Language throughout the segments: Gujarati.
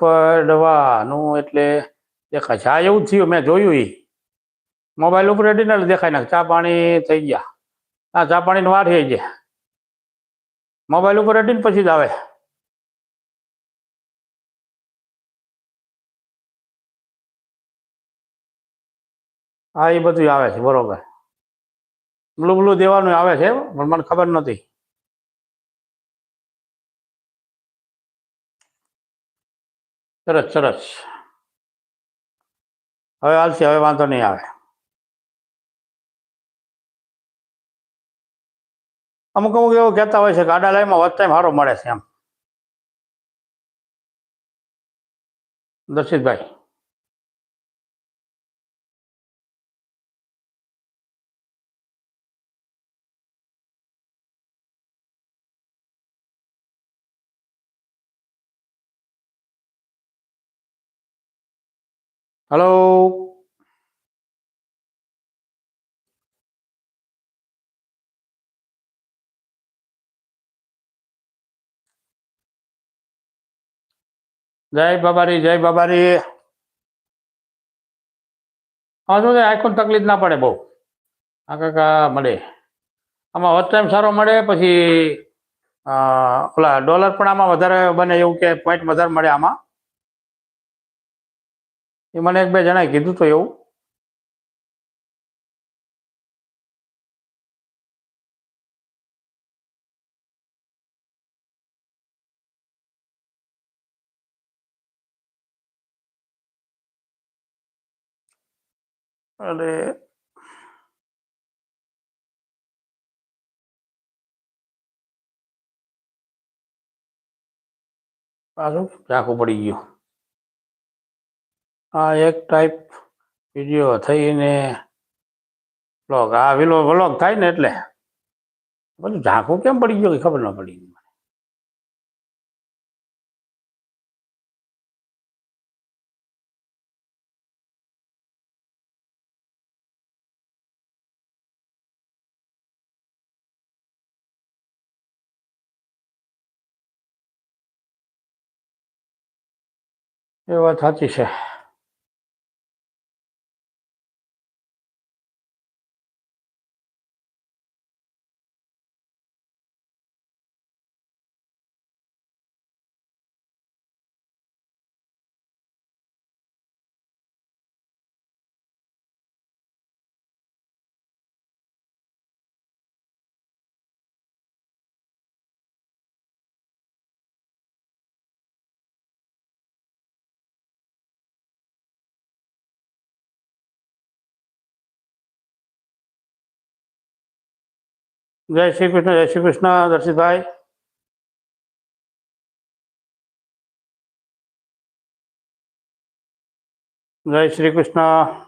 પડવાનું એટલે દેખાય છે. આ એવું જ થયું, મેં જોયું એ મોબાઈલ ઉપર રેટિનલ દેખાય ને, ચા પાણી થઈ ગયા. આ ચા પાણીની વાર થઈ જાય મોબાઈલ ઉપર રેટિન પછી જ આવે. હા, એ બધું આવે છે, બરોબર. બ્લુ બ્લુ દેવાનું આવે છે, પણ મને ખબર નથી સરસ સરસ. હવે હાલશે, હવે વાંધો નહીં આવે. અમુક અમુક એવું કહેતા હોય છે કે આડા લાઈમાં વચ ટાઈમ સારો મળે છે એમ. દર્શિતભાઈ. હલો જય બાબારી જય બાબારી. હા શું આઈકોન તકલીફ ના પડે બહુ. આ કાકા મળે. આમાં વચ ટાઈમ સારો મળે, પછી ઓલા ડોલર પણ આમાં વધારે બને એવું કે પોઈન્ટ વધારે મળે આમાં. એ મને એક બે જણાએ કીધું તો એવું. અરે. પાછું ઝાંખું પડી ગયું? આ એક ટાઈપ વીડિયો થઈને બ્લોગ આ વિલો બ્લોગ થાય ને એટલે. બધું ઝાંખું કેમ પડી ગયું ખબર ન પડી એ વાત સાચી છે. જય શ્રી કૃષ્ણ જય શ્રી કૃષ્ણ દર્શિતભાઈ. જય શ્રી કૃષ્ણ.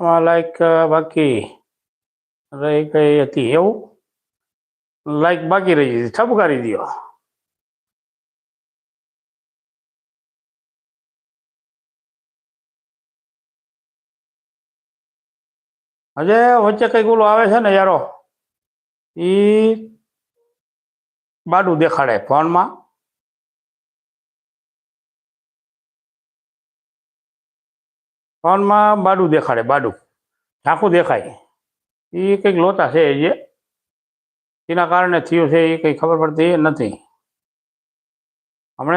લાઈક બાકી રહી ગઈ હતી એવું? લાઈક બાકી રહી હતી. ઠપકારી દો હજે વચ્ચે કંઈક ઓલું આવે છે ને યારો? ઈ બાડું દેખાડે ફોનમાં. ફોનમાં બાડું દેખાડે, બાડું. ઝાંખું દેખાય. એ કંઈક લોચા છે જે. એના કારણે થયું છે એ કંઈ ખબર પડતી નથી. હમણાં